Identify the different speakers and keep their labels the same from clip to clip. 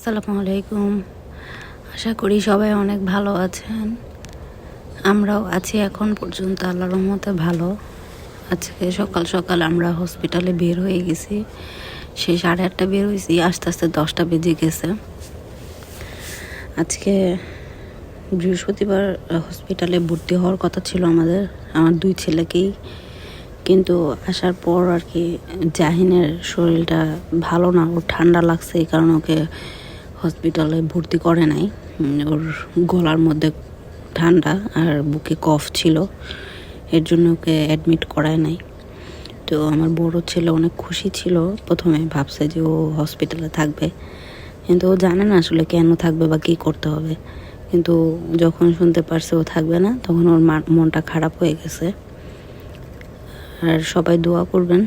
Speaker 1: আসসালামু আলাইকুম। আশা করি সবাই অনেক ভালো আছেন। আমরাও আছি এখন পর্যন্ত, আল্লাহর রহমতে ভালো। আজকে সকাল সকাল আমরা হসপিটালে বের হয়ে গেছি। সেই সাড়ে আটটা বের হয়েছি, আস্তে আস্তে দশটা বেজে গেছে। আজকে বৃহস্পতিবার হসপিটালে ভর্তি হওয়ার কথা ছিল আমাদের, আমার দুই ছেলেকেই। কিন্তু আসার পর আর কি জাহিনের শরীরটা ভালো না, ওর ঠান্ডা লাগছে, এই কারণে ওকে হসপিটালে ভর্তি করে নাই। ওর গলার মধ্যে ঠান্ডা আর বুকে কফ ছিল, এর জন্য ওকে অ্যাডমিট করায় নাই। তো আমার বড় ছেলে অনেক খুশি ছিল, প্রথমে ভাবছে যে ও হসপিটালে থাকবে। কিন্তু ও জানে না আসলে কেন থাকবে বা কী করতে হবে। কিন্তু যখন শুনতে পারছে ও থাকবে না, তখন ওর মনটা খারাপ হয়ে গেছে। আর সবাই দোয়া করবেন,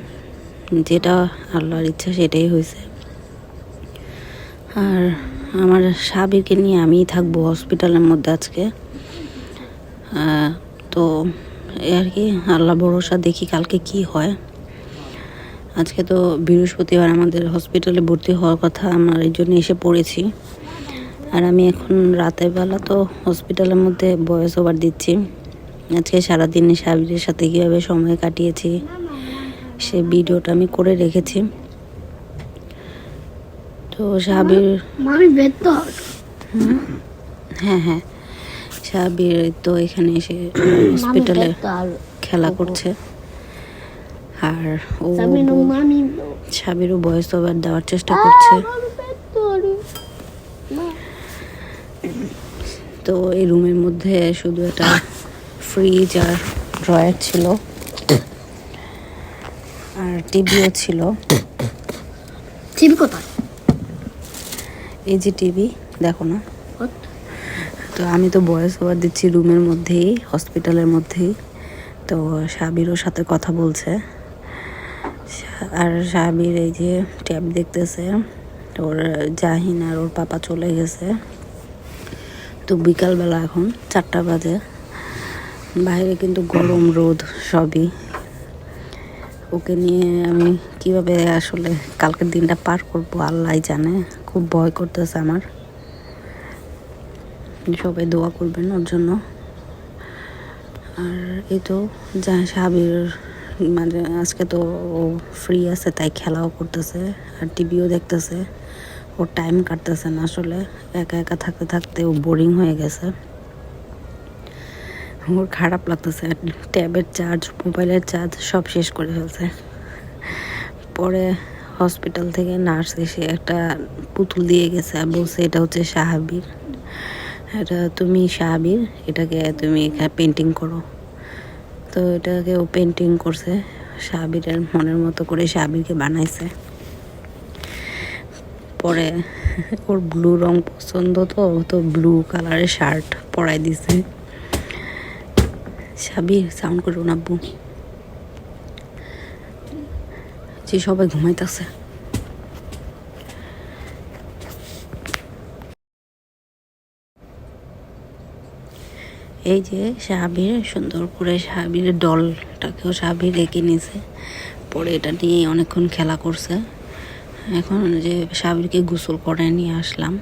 Speaker 1: যেটা আল্লাহর ইচ্ছা সেটাই হয়েছে। আর আমার সাবিরকে নিয়ে আমিই থাকব হসপিটালের মধ্যে আজকে। তো আর কি, আল্লাহ ভরসা, দেখি কালকে কি হয়। আজকে তো বৃহস্পতিবার আমাদের হসপিটালে ভর্তি হওয়ার কথা, আমার এই জন্য এসে পড়েছি। আর আমি এখন রাতের বেলা তো হসপিটালের মধ্যে বয়স ওভার দিচ্ছি। আজকে সারাদিন সাবিরের সাথে কীভাবে সময় কাটিয়েছি, সে ভিডিওটা আমি করে রেখেছি। তো সাবির
Speaker 2: মামি বেদ তো
Speaker 1: হ্যাঁ হ্যাঁ। সাবির তো এখানে এসে হসপিটালে খেলা করছে। আর ও সাবিরও বয়স ওভার দেওয়ার চেষ্টা করছে।
Speaker 2: তো
Speaker 1: এই রুমের মধ্যে শুধু একটা ফ্রিজ আর ড্রয়ার ছিল। আর টিভিও ছিল।
Speaker 2: টিভি কোথায়?
Speaker 1: এই যে টিভি দেখো না। তো আমি তো বয়স ওভার দিচ্ছি রুমের মধ্যেই হসপিটালের মধ্যেই। তো সাবিরও সাথে কথা বলছে। আর সাবির এই যে ট্যাব দেখতেছে, ওর জাহিন আর ওর পাপা চলে গেছে। তো বিকালবেলা এখন চারটা বাজে। বাইরে কিন্তু গরম রোদ সবই। ওকে নিয়ে আমি কীভাবে আসলে কালকের দিনটা পার করব আল্লাহ জানে। খুব ভয় করতেছে আমার। সবাই দোয়া করবেন ওর জন্য। আর এই তো যা সাবির মানে আজকে তো ও ফ্রি আছে, তাই খেলাও করতেছে আর টিভিও দেখতেছে। ওর টাইম কাটতেছে না আসলে, একা একা থাকতে থাকতে ও বোরিং হয়ে গেছে। ওর খারাপ লাগতেছে ট্যাবের চার্জ মোবাইলের চার্জ সব শেষ করে ফেলছে। পরে হসপিটাল থেকে নার্স এসে একটা পুতুল দিয়ে গেছে আর বলছে, এটা হচ্ছে সাহাবির। এটা তুমি সাহাবির, এটাকে তুমি এখানে পেন্টিং করো। তো এটাকে ও পেন্টিং করছে, সাহাবিরের মনের মতো করে সাহাবিরকে বানাইছে। পরে ওর ব্লু রং পছন্দ তো তো ব্লু কালারের শার্ট পরাই দিছে। সাবির সাউন্ড করো না, আব্বু। যে সবাই ঘুমাইতেছে। এই যে সাহাবির সুন্দর করে সাহাবির ডলটাকেও সাহাবির রেখে নিয়েছে পরে এটা নিয়ে অনেকক্ষণ খেলা করছে। এখন যে সাহাবিরকে গোসল করে নিয়ে আসলাম।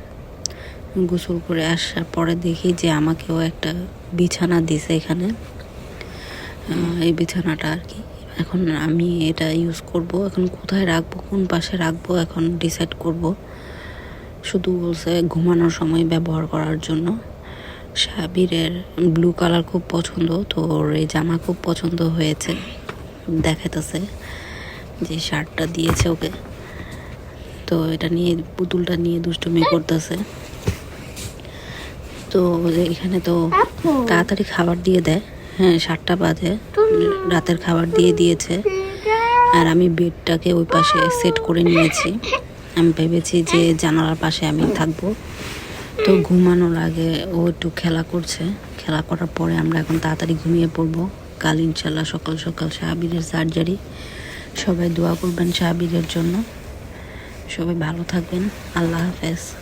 Speaker 1: গোসল করে আসার পরে দেখি যে আমাকেও একটা বিছানা দিছে এখানে। এই বিছানাটা আর কি। এখন আমি এটা ইউজ করব। এখন কোথায় রাখব কোন পাশে রাখব এখন ডিসাইড করব। শুধু বলছে ঘুমানোর সময় ব্যবহার করার জন্য। সাবিরের ব্লু কালার খুব পছন্দ তো ওর এই জামা খুব পছন্দ হয়েছে। দেখাতেছে যে শার্টটা দিয়েছে ওকে। তো এটা নিয়ে পুতুলটা নিয়ে দুষ্টুমি করতেছে। তো এখানে তো তাড়াতাড়ি খাবার দিয়ে দেয়। হ্যাঁ সাতটা বাজে। রাতের খাবার দিয়ে দিয়েছে। আর আমি বেডটাকে ওই পাশে সেট করে নিয়েছি। আমি ভেবেছি যে জানালার পাশে আমি থাকব। তো ঘুমানোর আগে ও একটু খেলা করছে। খেলা করার পরে আমরা এখন তাড়াতাড়ি ঘুমিয়ে পড়ব। কাল ইনশাল্লাহ সকাল সকাল সাহাবিরের সার্জারি সবাই দোয়া করবেন শাহাবিরের জন্য। সবাই ভালো থাকবেন। আল্লাহ হাফেজ।